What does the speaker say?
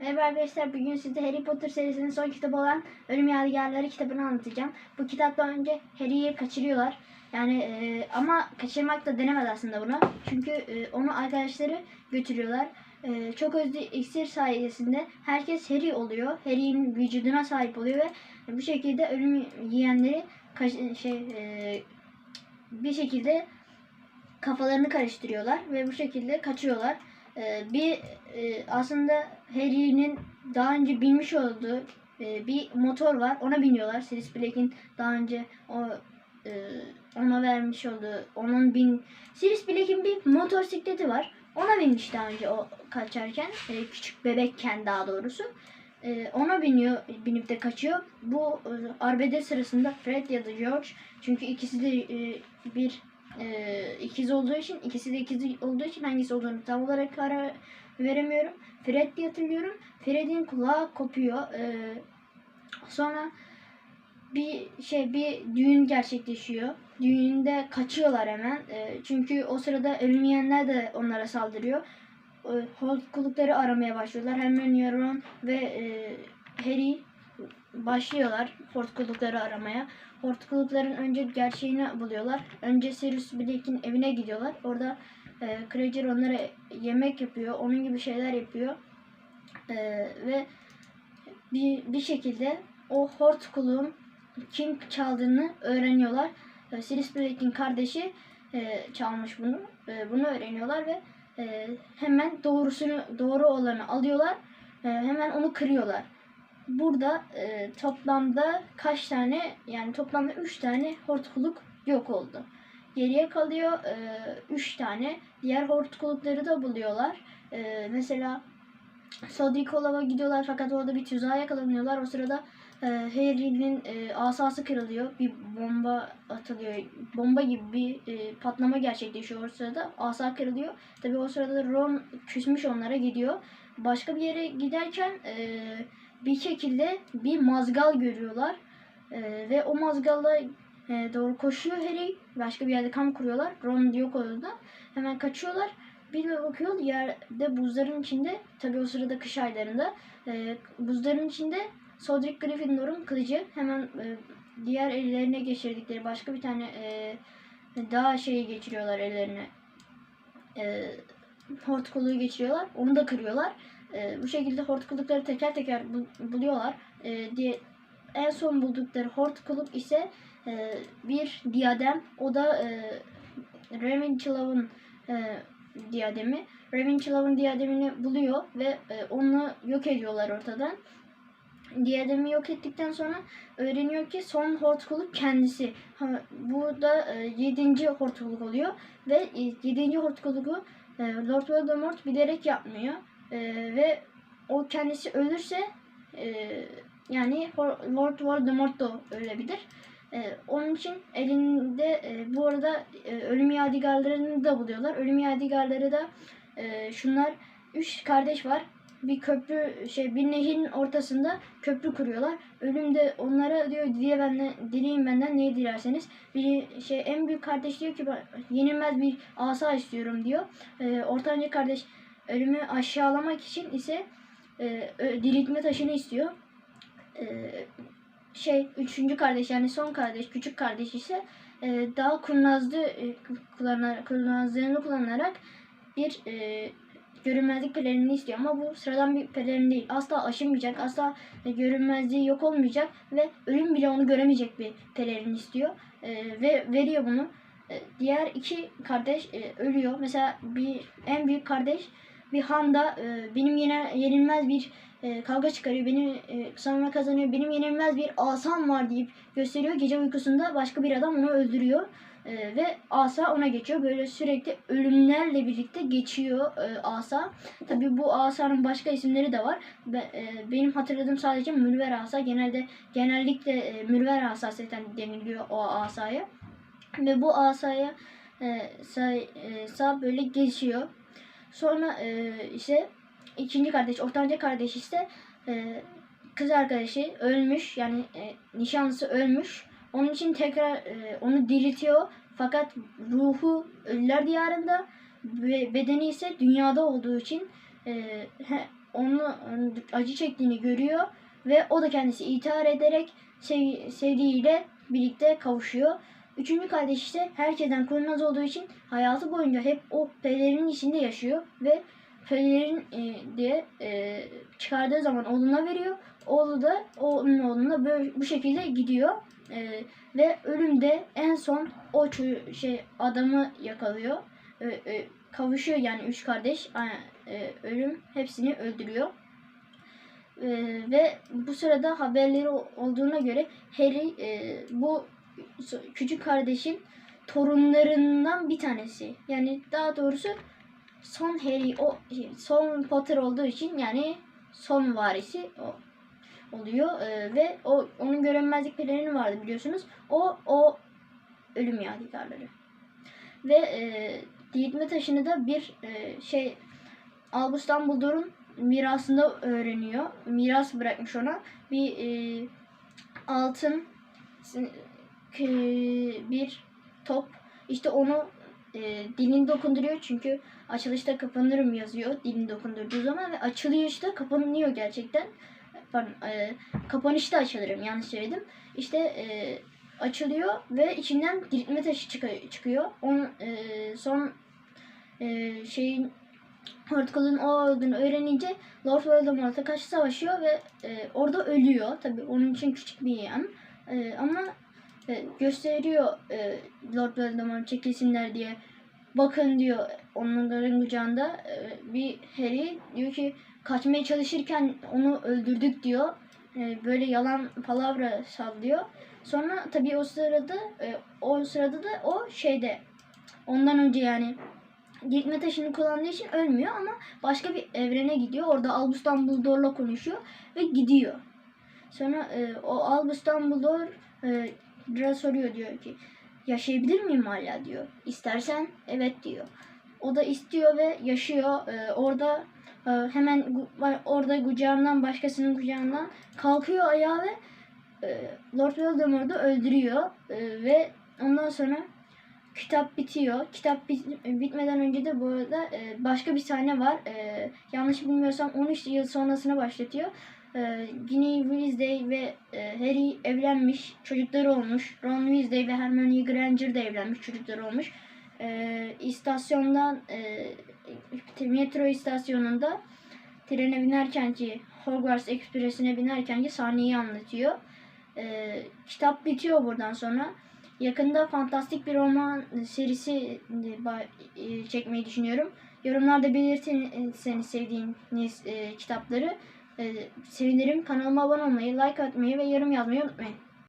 Merhaba arkadaşlar bugün size Harry Potter serisinin son kitabı olan Ölüm Yadigarları kitabını anlatacağım. Bu kitaptan önce Harry'i kaçırıyorlar. Yani e, ama kaçırmak da denemez aslında bunu. Çünkü e, onu arkadaşları götürüyorlar. E, çok özlü iksir sayesinde herkes Harry oluyor. Harry'in vücuduna sahip oluyor ve bu şekilde ölüm yiyenleri şey e, bir şekilde kafalarını karıştırıyorlar ve bu şekilde kaçıyorlar. Ee, bir e, aslında Harry'nin daha önce binmiş olduğu e, bir motor var. Ona biniyorlar. Sirius Black'in daha önce o e, ona vermiş olduğu onun bin Sirius Black'in bir motosikleti var. Ona binmiş daha önce o kaçarken. e, küçük bebekken daha doğrusu. E, ona biniyor, binip de kaçıyor. Bu e, arbede sırasında Fred ya da George çünkü ikisi de e, bir e, ikiz olduğu için ikisi de ikiz olduğu için hangisi olduğunu tam olarak karar veremiyorum. Fred diye hatırlıyorum. Fred'in kulağı kopuyor. E, sonra bir şey bir düğün gerçekleşiyor. Düğünde kaçıyorlar hemen. E, çünkü o sırada ölmeyenler de onlara saldırıyor. E, Hortkulukları aramaya başlıyorlar. Hermione, Ron ve e, Harry başlıyorlar hortkulukları aramaya. Hortkulukların önce gerçeğini buluyorlar. Önce Sirius Black'in evine gidiyorlar. Orada e, Creature onlara yemek yapıyor. Onun gibi şeyler yapıyor. E, ve bir, bir şekilde o hortkuluğun kim çaldığını öğreniyorlar. E, Sirius Black'in kardeşi e, çalmış bunu. E, bunu öğreniyorlar ve e, hemen doğrusunu doğru olanı alıyorlar. E, hemen onu kırıyorlar burada e, toplamda kaç tane yani toplamda 3 tane hortkuluk yok oldu. Geriye kalıyor 3 tane. Diğer hortkulukları da buluyorlar. E, mesela Sodrikolava gidiyorlar fakat orada bir tuzağa yakalanıyorlar. O sırada e, Harry'nin e, asası kırılıyor. Bir bomba atılıyor. Bomba gibi bir e, patlama gerçekleşiyor o sırada. Asa kırılıyor. Tabi o sırada Ron küsmüş onlara gidiyor. Başka bir yere giderken e, bir şekilde bir mazgal görüyorlar. Ee, ve o mazgalla e, doğru koşuyor Harry. Başka bir yerde kamp kuruyorlar. Ron yok orada. Hemen kaçıyorlar. Bir de bakıyor yerde buzların içinde tabi o sırada kış aylarında e, buzların içinde Cedric Gryffindor'un kılıcı hemen e, diğer ellerine geçirdikleri başka bir tane e, daha şeyi geçiriyorlar ellerine e, hortkuluğu geçiriyorlar onu da kırıyorlar e, bu şekilde hortkulukları teker teker bul- buluyorlar. E, diye en son buldukları hortkuluk ise e, bir diadem. O da e, Ravenclaw'ın e, diademi. Ravenclaw'ın diademini buluyor ve e, onu yok ediyorlar ortadan. Diademi yok ettikten sonra öğreniyor ki son hortkuluk kendisi. Ha, bu da e, yedinci hortkuluk oluyor ve e, yedinci hortkuluğu e, Lord Voldemort bilerek yapmıyor. Ee, ve o kendisi ölürse e, yani Lord Voldemort da ölebilir. Ee, onun için elinde e, bu arada e, ölüm yadigarlarını da buluyorlar. Ölüm yadigarları da e, şunlar üç kardeş var. Bir köprü şey bir nehrin ortasında köprü kuruyorlar. Ölüm de onlara diyor diye benden dileyin benden neyi dilerseniz. Bir şey en büyük kardeş diyor ki yenilmez bir asa istiyorum diyor. Ee, ortanca kardeş ölümü aşağılamak için ise e, diriltme taşını istiyor. E, şey üçüncü kardeş yani son kardeş küçük kardeş ise e, daha kurnazlı e, kullanarak, kurnazlığını kullanarak bir e, görünmezlik pelerini istiyor ama bu sıradan bir pelerin değil. Asla aşınmayacak, asla e, görünmezliği yok olmayacak ve ölüm bile onu göremeyecek bir pelerin istiyor. E, ve veriyor bunu. E, diğer iki kardeş e, ölüyor. Mesela bir en büyük kardeş bir handa e, benim yine yenilmez bir e, kavga çıkarıyor. Benim e, sonra kazanıyor. Benim yenilmez bir asam var deyip gösteriyor. Gece uykusunda başka bir adam onu öldürüyor. E, ve asa ona geçiyor. Böyle sürekli ölümlerle birlikte geçiyor e, asa. Tabi bu asanın başka isimleri de var. Be, e, benim hatırladığım sadece mürver asa. Genelde genellikle e, mürver asa zaten deniliyor o asaya. Ve bu asaya e, say, e, sağ böyle geçiyor. Sonra e, ise ikinci kardeş, ortanca kardeş ise e, kız arkadaşı ölmüş yani e, nişanlısı ölmüş. Onun için tekrar e, onu diriltiyor. Fakat ruhu ölüler diyarında ve bedeni ise dünyada olduğu için e, he- onu ıı, acı çektiğini görüyor ve o da kendisi intihar ederek sev, sevdiğiyle birlikte kavuşuyor. Üçüncü kardeş ise herkesten kurnaz olduğu için hayatı boyunca hep o pelerinin içinde yaşıyor ve pelerin e, diye e, çıkardığı zaman oğluna veriyor. Oğlu da onun oğluna böyle bu şekilde gidiyor. E, ve ölümde en son o şey adamı yakalıyor. E, e, kavuşuyor yani üç kardeş. E, ölüm hepsini öldürüyor. E, ve bu sırada haberleri olduğuna göre Harry e, bu küçük kardeşin torunlarından bir tanesi. Yani daha doğrusu son Harry o son Potter olduğu için yani son varisi o oluyor E, ve o onun görünmezlik pelerini vardı biliyorsunuz. O o ölüm yadigarları. Ve e, diriltme taşını da bir e, şey Albus Dumbledore'un mirasında öğreniyor. Miras bırakmış ona. Bir e, altın bir top. İşte onu e, dilini dokunduruyor çünkü açılışta kapanırım yazıyor dilini dokundurduğu zaman ve açılıyor işte kapanıyor gerçekten. Pardon, e, kapanışta açılırım yanlış söyledim. İşte e, açılıyor ve içinden diriltme taşı çıkıyor. çıkıyor. On, e, son e, şeyin Hortkul'un o olduğunu öğrenince Lord Voldemort'a karşı savaşıyor ve e, orada ölüyor. Tabii onun için küçük bir yan. E, ama e, gösteriyor e, Lord Voldemort çekilsinler diye. Bakın diyor onların kucağında e, bir Harry diyor ki kaçmaya çalışırken onu öldürdük diyor. E, böyle yalan palavra sallıyor. Sonra tabii o sırada e, o sırada da o şeyde ondan önce yani Gitme taşını kullandığı için ölmüyor ama başka bir evrene gidiyor. Orada Albus Dumbledore'la konuşuyor ve gidiyor. Sonra e, o Albus Dumbledore e, biraz soruyor diyor ki yaşayabilir miyim hala diyor. İstersen evet diyor. O da istiyor ve yaşıyor. E, orada e, hemen orada kucağından başkasının kucağından kalkıyor ayağa ve e, Lord Voldemort'u öldürüyor. E, ve ondan sonra kitap bitiyor. Kitap bit- bitmeden önce de bu arada e, başka bir sahne var. E, yanlış bilmiyorsam 13 yıl sonrasına başlatıyor. E, Ginny Weasley ve e, Harry evlenmiş. Çocukları olmuş. Ron Weasley ve Hermione Granger de evlenmiş. Çocukları olmuş. E, istasyondan e, metro istasyonunda trene binerken ki Hogwarts Express'ine binerken ki sahneyi anlatıyor. E, kitap bitiyor buradan sonra. Yakında fantastik bir roman serisi e, e, çekmeyi düşünüyorum. Yorumlarda belirtirseniz sevdiğiniz e, kitapları. E, sevinirim. Kanalıma abone olmayı, like atmayı ve yorum yazmayı unutmayın.